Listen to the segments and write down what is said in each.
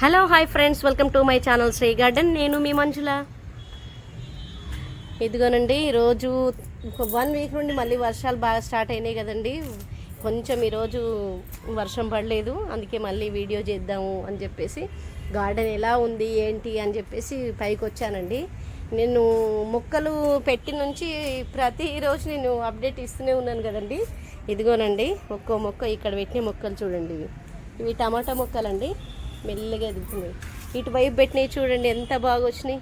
Hello hi friends welcome to my channel Sri garden. నేను మీ మంజుల. ఇదిగోనండి ఈరోజు వన్ వీక్ నుండి మళ్ళీ వర్షాలు బాగా స్టార్ట్ అయినాయి కదండి. కొంచెం ఈరోజు వర్షం పడలేదు అందుకే మళ్ళీ వీడియో చేద్దాము అని చెప్పేసి గార్డెన్ ఎలా ఉంది ఏంటి అని చెప్పేసి పైకి వచ్చానండి. నేను మొక్కలు పెట్టి నుంచి ప్రతిరోజు నేను అప్డేట్ ఇస్తూనే ఉన్నాను కదండి. ఇదిగోనండి ఒక్కో మొక్క ఇక్కడ పెట్టిన మొక్కలు చూడండి. ఇవి ఇవి టమాటా మొక్కలండి. మెల్లగా ఎదుగుతున్నాయి ఇటువైపు పెట్టినవి చూడండి ఎంత బాగా వచ్చినాయి.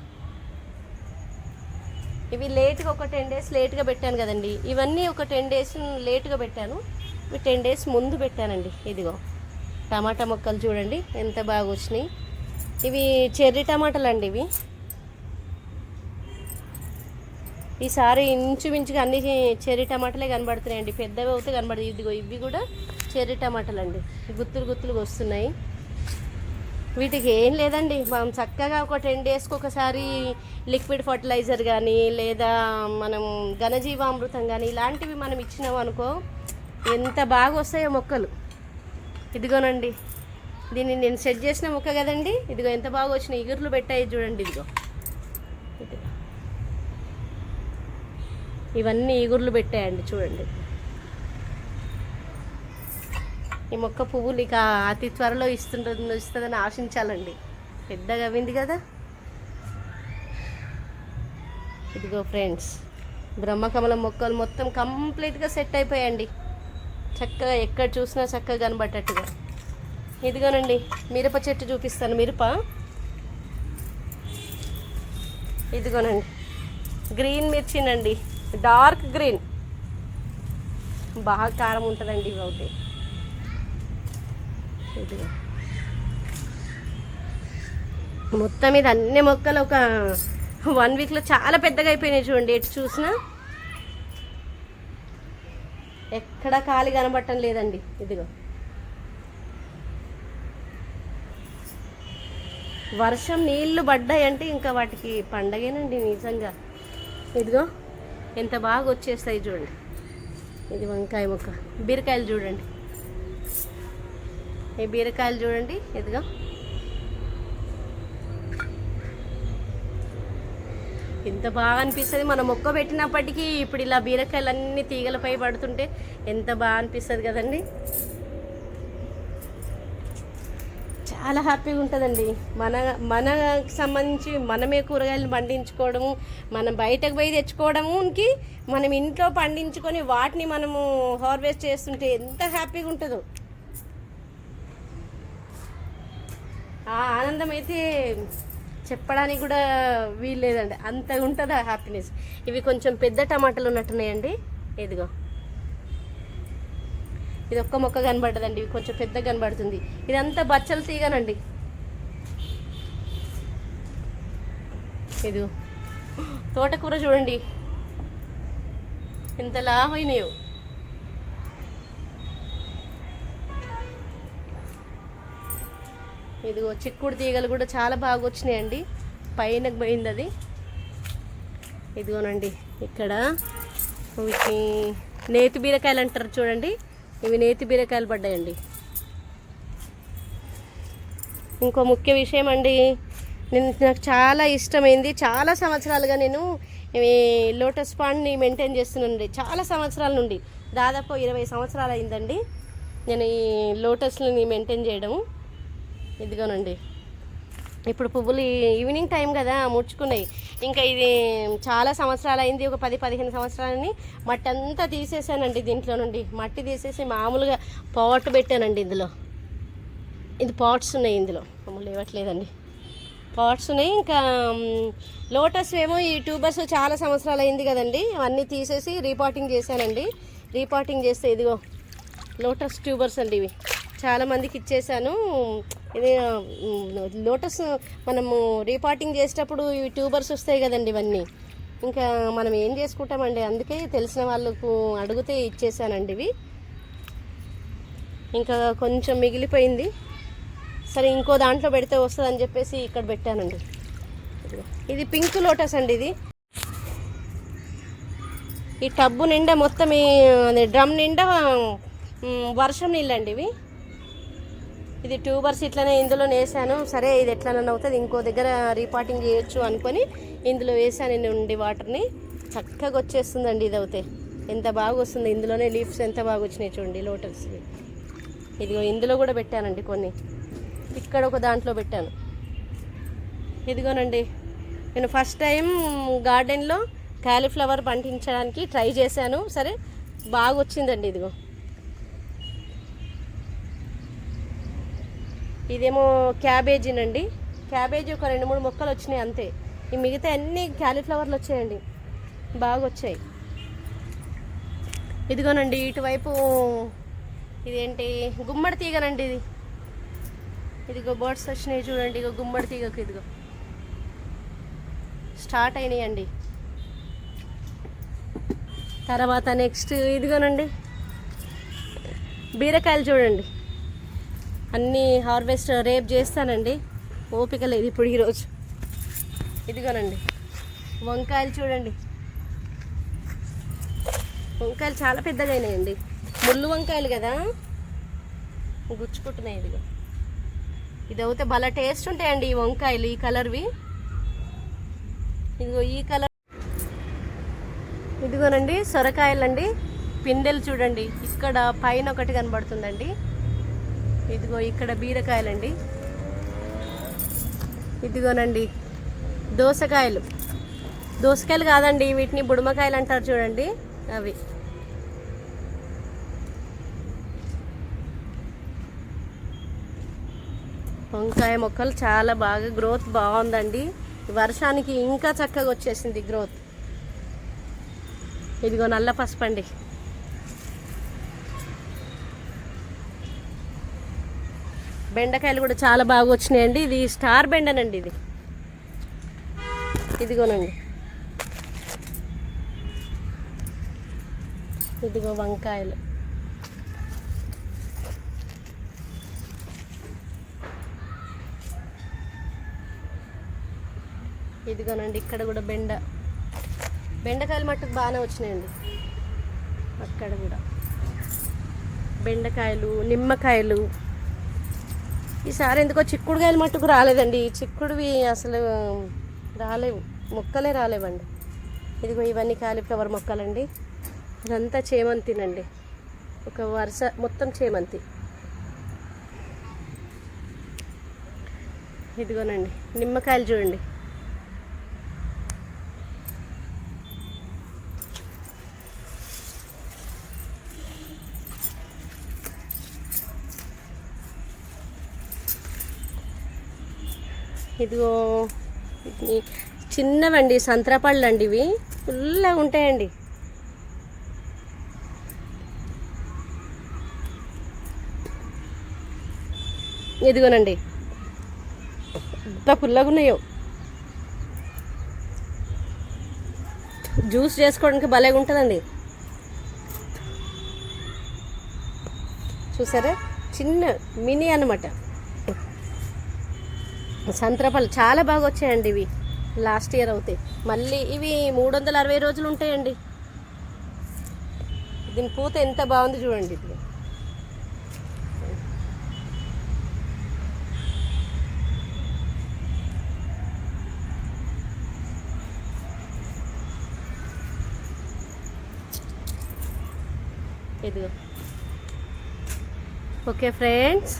ఇవి లేట్గా ఒక టెన్ డేస్ లేట్గా పెట్టాను కదండి. ఇవన్నీ ఒక టెన్ డేస్ లేట్గా పెట్టాను. ఇవి టెన్ డేస్ ముందు పెట్టానండి. ఇదిగో టమాటా మొక్కలు చూడండి ఎంత బాగా వచ్చినాయి. ఇవి చెర్రీ టమాటాలు అండి ఇవి. ఈసారి ఇంచుమించుగా అన్ని చెర్రీ టమాటాలే కనబడుతున్నాయండి. పెద్దవి అవుతే కనబడుతుంది ఇదిగో ఇవి కూడా చెర్రీ టమాటాలు అండి గుత్తులు గుత్తులుగా వస్తున్నాయి. వీటికి ఏం లేదండి. మనం చక్కగా ఒక టెన్ డేస్కి ఒకసారి లిక్విడ్ ఫర్టిలైజర్ కానీ లేదా మనం ఘనజీవామృతం కానీ ఇలాంటివి మనం ఇచ్చినాం అనుకో ఎంత బాగా వస్తాయో మొక్కలు. ఇదిగోనండి. దీన్ని నేను సెట్ చేసిన మొక్క కదండి. ఇదిగో ఎంత బాగా వచ్చినాయి. ఇగుర్లు పెట్టాయి చూడండి ఇదిగో. ఇవన్నీ ఇగుర్లు పెట్టాయండి చూడండి. ఈ మొక్క పువ్వులు ఇక అతి త్వరలో ఇస్తుంటుంది ఇస్తుందని ఆశించాలండి. పెద్దగా అవింది కదా. ఇదిగో ఫ్రెండ్స్ బ్రహ్మకమలం మొక్కలు మొత్తం కంప్లీట్గా సెట్ అయిపోయాయండి. చక్కగా ఎక్కడ చూసినా చక్కగా కనబడ్డట్టుగా ఇదిగోనండి మిరప చెట్టు చూపిస్తాను మిరప. ఇదిగోనండి గ్రీన్ మిర్చినండి డార్క్ గ్రీన్. బాగా కారం ఉంటుందండి ఇవి ఒకటి. మొత్తం మీద అన్ని మొక్కలు ఒక వన్ వీక్లో చాలా పెద్దగా అయిపోయినాయి చూడండి. ఎటు చూసినా. ఎక్కడ ఖాళీ కనబట్టం లేదండి. ఇదిగో. వర్షం నీళ్ళు పడ్డాయంటే ఇంకా వాటికి పండగేనండి నిజంగా. ఇదిగో ఎంత బాగా వచ్చేస్తాయి చూడండి. ఇది వంకాయ మొక్క. బీరకాయలు చూడండి. ఈ బీరకాయలు చూడండి ఇదిగా. ఎంత బాగా అనిపిస్తుంది మనం మొక్క పెట్టినప్పటికీ ఇప్పుడు ఇలా బీరకాయలు అన్ని తీగలపై పడుతుంటే ఎంత బాగా అనిపిస్తుంది కదండి. చాలా హ్యాపీగా ఉంటుందండి. మన మనకు సంబంధించి మనమే కూరగాయలు పండించుకోవడము మనం బయటకు పోయి తెచ్చుకోవడముకి మనం ఇంట్లో పండించుకొని వాటిని మనము హార్వెస్ట్ చేస్తుంటే ఎంత హ్యాపీగా ఉంటుందో. ఆ ఆనందం అయితే చెప్పడానికి కూడా వీల్లేదండి. అంతగా ఉంటుంది ఆ హ్యాపీనెస్ ఇవి కొంచెం పెద్ద టమాటాలు ఉన్నట్టున్నాయండి. ఇదిగో. ఇది ఒక్క మొక్క కనబడ్డదండి ఇవి కొంచెం పెద్దగా కనబడుతుంది. ఇదంతా బచ్చలు తీగనండి. ఇదిగో. తోటకూర చూడండి. ఎంత లాభైనాయో ఇదిగో చిక్కుడు తీగలు కూడా చాలా బాగా వచ్చినాయండి. పైన పోయింది అది. ఇదిగోనండి ఇక్కడ వీటిని నేతి బీరకాయలు అంటారు చూడండి. ఇవి నేతి బీరకాయలు పడ్డాయండి. ఇంకో ముఖ్య విషయం అండి నేను నాకు చాలా ఇష్టమైంది చాలా సంవత్సరాలుగా నేను ఈ లోటస్ పాండ్ని మెయింటైన్ చేస్తున్నానండి. చాలా సంవత్సరాల నుండి దాదాపు ఇరవై సంవత్సరాలు అయిందండి. నేను ఈ లోటస్ని మెయింటైన్ చేయడము. ఇదిగోనండి. ఇప్పుడు పువ్వులు ఈవినింగ్ టైం కదా ముడుచుకున్నాయి. ఇంకా ఇది చాలా సంవత్సరాలు అయింది ఒక పది పదిహేను సంవత్సరాలని మట్టి అంతా తీసేసానండి దీంట్లో నుండి. మట్టి తీసేసి మామూలుగా పాట్ పెట్టానండి ఇందులో. ఇది పాట్స్ ఉన్నాయి ఇందులో. మామూలు ఇవ్వట్లేదండి పాట్స్ ఉన్నాయి. ఇంకా లోటస్ ఏమో ఈ ట్యూబర్స్ చాలా సంవత్సరాలు అయింది కదండి. అవన్నీ తీసేసి రీపాటింగ్ చేశానండి. రీపాటింగ్ చేస్తే ఇదిగో లోటస్ ట్యూబర్స్ అండి ఇవి. చాలామందికి ఇచ్చేసాను. ఇది లోటస్ మనము రీపాటింగ్ చేసేటప్పుడు ఇవి ట్యూబర్స్ వస్తాయి కదండి ఇవన్నీ. ఇంకా మనం ఏం చేసుకుంటామండి? అందుకే తెలిసిన వాళ్ళకు అడిగితే ఇచ్చేసానండి ఇవి. ఇంకా కొంచెం మిగిలిపోయింది. సరే ఇంకో దాంట్లో పెడితే వస్తుందని చెప్పేసి ఇక్కడ పెట్టానండి. ఇది పింక్ లోటస్ అండి ఇది. ఈ టబ్బు నిండా మొత్తం ఈ డ్రమ్ నిండా వర్షం నీళ్ళండి ఇవి. ఇది ట్యూబర్స్ ఇట్లనే ఇందులో వేసాను సరే ఇది ఎట్లనన్నా అవుతుంది ఇంకో దగ్గర రీపాటింగ్ చేయొచ్చు అనుకొని ఇందులో వేసాను నుండి వాటర్ని. చక్కగా వచ్చేస్తుందండి ఇది అవుతే ఎంత బాగా వస్తుంది ఇందులోనే లీవ్స్ ఎంత బాగా వచ్చినాయి చూడండి లోటల్స్ ఇదిగో ఇందులో కూడా పెట్టానండి కొన్ని. ఇక్కడ ఒక దాంట్లో పెట్టాను. ఇదిగోనండి నేను ఫస్ట్ టైం గార్డెన్లో క్యాలీఫ్లవర్ పండించడానికి ట్రై చేశాను. సరే బాగా వచ్చిందండి ఇదిగో. ఇదేమో క్యాబేజీనండి. క్యాబేజీ ఒక రెండు మూడు మొక్కలు వచ్చినాయి అంతే. ఈ మిగతా అన్ని క్యాలీఫ్లవర్లు వచ్చాయండి. బాగా వచ్చాయి ఇదిగోనండి ఇటువైపు ఇదేంటి? గుమ్మడి తీగనండి ఇది. ఇదిగో బర్డ్స్ వచ్చినాయి చూడండి ఇగో గుమ్మడి తీగకు ఇదిగో. స్టార్ట్ అయినాయండి. తర్వాత నెక్స్ట్ ఇదిగోనండి. బీరకాయలు చూడండి. అన్నీ హార్వెస్ట్ రేపు చేస్తానండి. ఓపిక లేదు ఇప్పుడు ఈరోజు ఇదిగోనండి. వంకాయలు చూడండి. వంకాయలు చాలా పెద్దగా అయినాయండి. ముళ్ళు వంకాయలు కదా? గుచ్చుకుంటున్నాయి ఇదిగో. ఇది అయితే భలే టేస్ట్ ఉంటాయండి ఈ వంకాయలు ఈ కలర్వి. ఇదిగో ఈ కలర్. ఇదిగోనండి సొరకాయలండి. పిందెలు చూడండి. ఇక్కడ పైన ఒకటి కనబడుతుందండి. ఇదిగో ఇక్కడ బీరకాయలండి. ఇదిగోనండి దోసకాయలు. దోసకాయలు కాదండి వీటిని బుడమకాయలు అంటారు చూడండి అవి. వంకాయ మొక్కలు చాలా బాగా గ్రోత్ బాగుందండి. వర్షానికి ఇంకా చక్కగా వచ్చేసింది గ్రోత్. ఇదిగో నల్ల పసుపండి. బెండకాయలు కూడా చాలా బాగా వచ్చినాయండి. ఇది స్టార్ బెండనండి ఇది. ఇదిగోనండి. ఇదిగో వంకాయలు. ఇదిగోనండి ఇక్కడ కూడా బెండ. బెండకాయలు మట్టుకు బాగానే వచ్చినాయండి. అక్కడ కూడా. బెండకాయలు నిమ్మకాయలు. ఈసారి ఎందుకో చిక్కుడుగాయలు మట్టుకు రాలేదండి. ఈ చిక్కుడువి అసలు రాలేవు. మొక్కలే రాలేవండి. ఇదిగో ఇవన్నీ కాలీఫ్లవర్ మొక్కలండి. ఇదంతా చేమంతినండి. ఒక వరుస మొత్తం చేమంతి. ఇదిగోనండి నిమ్మకాయలు చూడండి. ఇదిగో చిన్నవండి సంత్రపళ్ళు అండి ఇవి ఫుల్గా ఉంటాయండి. ఇదిగోనండి. ఎంత పుల్లగా ఉన్నాయో జ్యూస్ చేసుకోవడానికి భలేగా ఉంటుందండి. చూసారా? చిన్న మినీ అన్నమాట. సంత్రపళ్ళు చాలా బాగా వచ్చాయండి ఇవి. లాస్ట్ ఇయర్ అవుతాయి మళ్ళీ ఇవి మూడు వందల అరవై రోజులు ఉంటాయండి. దీని పూత ఎంత బాగుంది చూడండి ఇది ఇదిగో. Okay friends.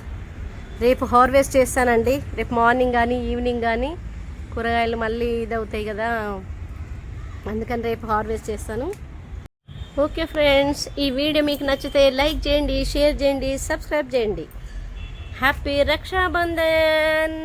రేపు హార్వెస్ట్ చేస్తానండి. రేపు మార్నింగ్ కానీ ఈవినింగ్ కానీ కూరగాయలు మళ్ళీ ఇది అవుతాయి కదా. అందుకని రేపు హార్వెస్ట్ చేస్తాను. ఓకే ఫ్రెండ్స్ ఈ వీడియో మీకు నచ్చితే లైక్ చేయండి షేర్ చేయండి సబ్స్క్రైబ్ చేయండి. హ్యాపీ రక్షాబంధన్!